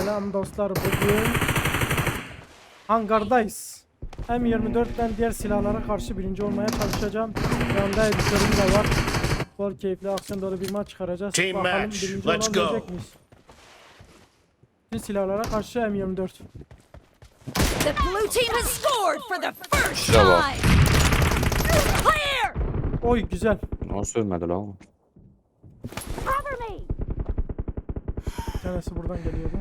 Selam dostlar bugün hangardayız. M24'ten diğer silahlara karşı birinci olmaya çalışacağım. Yanında editörüm de var. Bol keyifli aksiyon dolu bir maç çıkaracağız. Team Bakalım match, birinci let's go. miyiz? Bir silahlara karşı M24. The blue team has scored for the first Bravo. time. Clear! Oy güzel. Nasıl ölmedi lan? o? Cover me! Bir tanesi buradan geliyordu.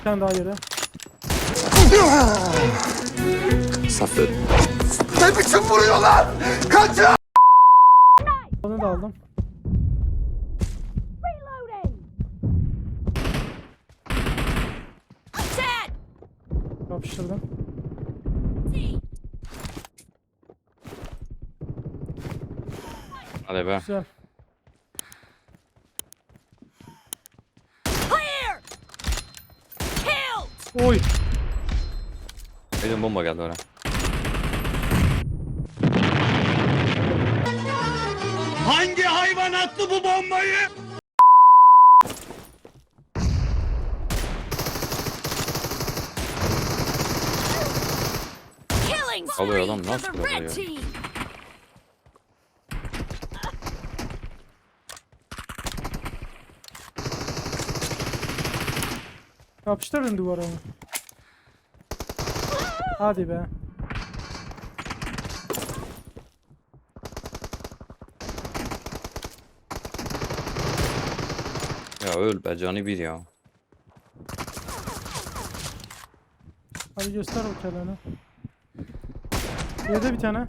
Bir tane daha yere. Safır. Ne biçim vuruyorlar? Kaçın! Onu da aldım. Yapıştırdım. Hadi be. Güzel. Clear! Killed! Oy. Benim bomba geldi oraya. Hangi hayvan attı bu bombayı? Killing Alıyor lan, nasıl the red alıyor? team! Yapıştırın duvara onu. Hadi be. Ya öl be canı bir ya. Hadi göster o kelanı. Yedi bir tane.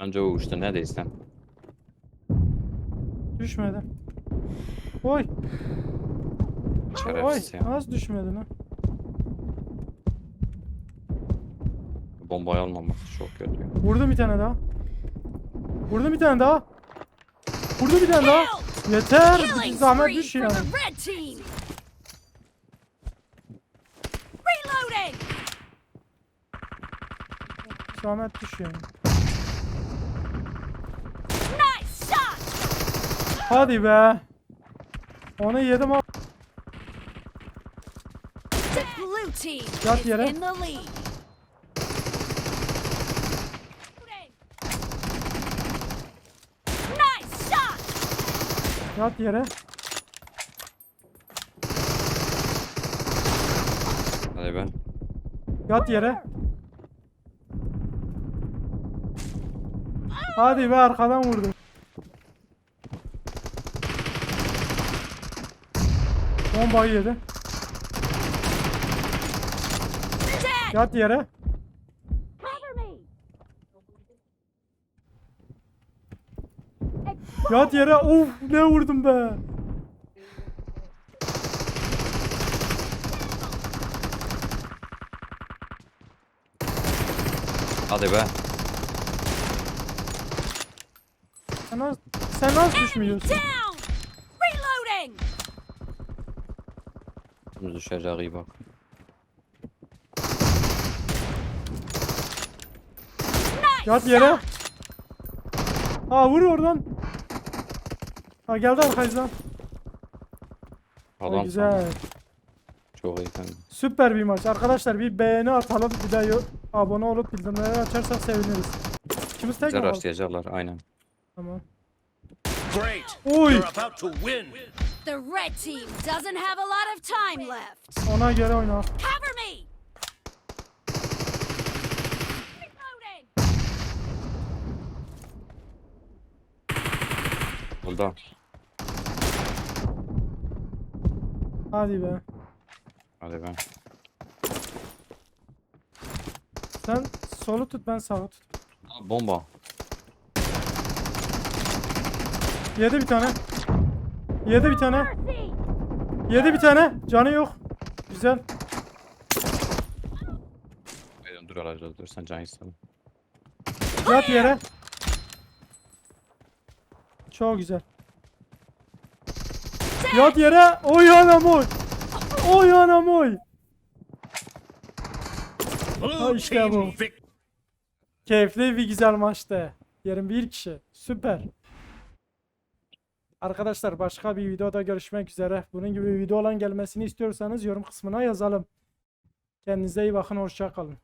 Bence o uçtu neredeyse. Düşmedi. Oy. Oy. Şerefsiz ya. Nasıl düşmedi lan? Bombayı almaması çok kötü. Vurdum bir tane daha. Vurdum bir tane daha. Vurdum bir tane daha. Yeter. Bir zahmet düş yani. Zahmet düş yani. Nice shot! Hadi be. Onu yedim ama. Blue team Yat is yere. in the lead. Nice shot! Yat yere. Hadi be. Yat yere. Hadi be arkadan vurdum. Bombayı yedi. Yat yere. Yat yere. Of ne vurdum be. Hadi be. Sen nasıl, sen nasıl düşmüyorsun? Düşecek iyi bak. Yat yere. Ha vur oradan. Ha geldi arkamızdan. Ay, Adam güzel. Çok iyi kanka. Süper bir maç. Arkadaşlar bir beğeni atalım. Bir de abone olup bildirimleri açarsak seviniriz. İkimiz tek mi başlayacaklar aynen. Tamam. Great. Oy. You're about to win. The red team doesn't have a lot of time left. Ona göre oyna. Cover me! Reloading! Burada. Hadi be. Hadi be. Sen solu tut ben sağı tut. Aa, Bomba. Yedi bir tane. Yedi bir tane. Yedi bir tane. Canı yok. Güzel. Benim dur alacağız dur sen can istedim. Yat yere. Çok güzel. Yat yere. Oy anam oy. Oy anam oy. Ha işte bu. Keyifli bir güzel maçtı. 21 kişi. Süper. Arkadaşlar başka bir videoda görüşmek üzere. Bunun gibi video olan gelmesini istiyorsanız yorum kısmına yazalım. Kendinize iyi bakın. Hoşça kalın.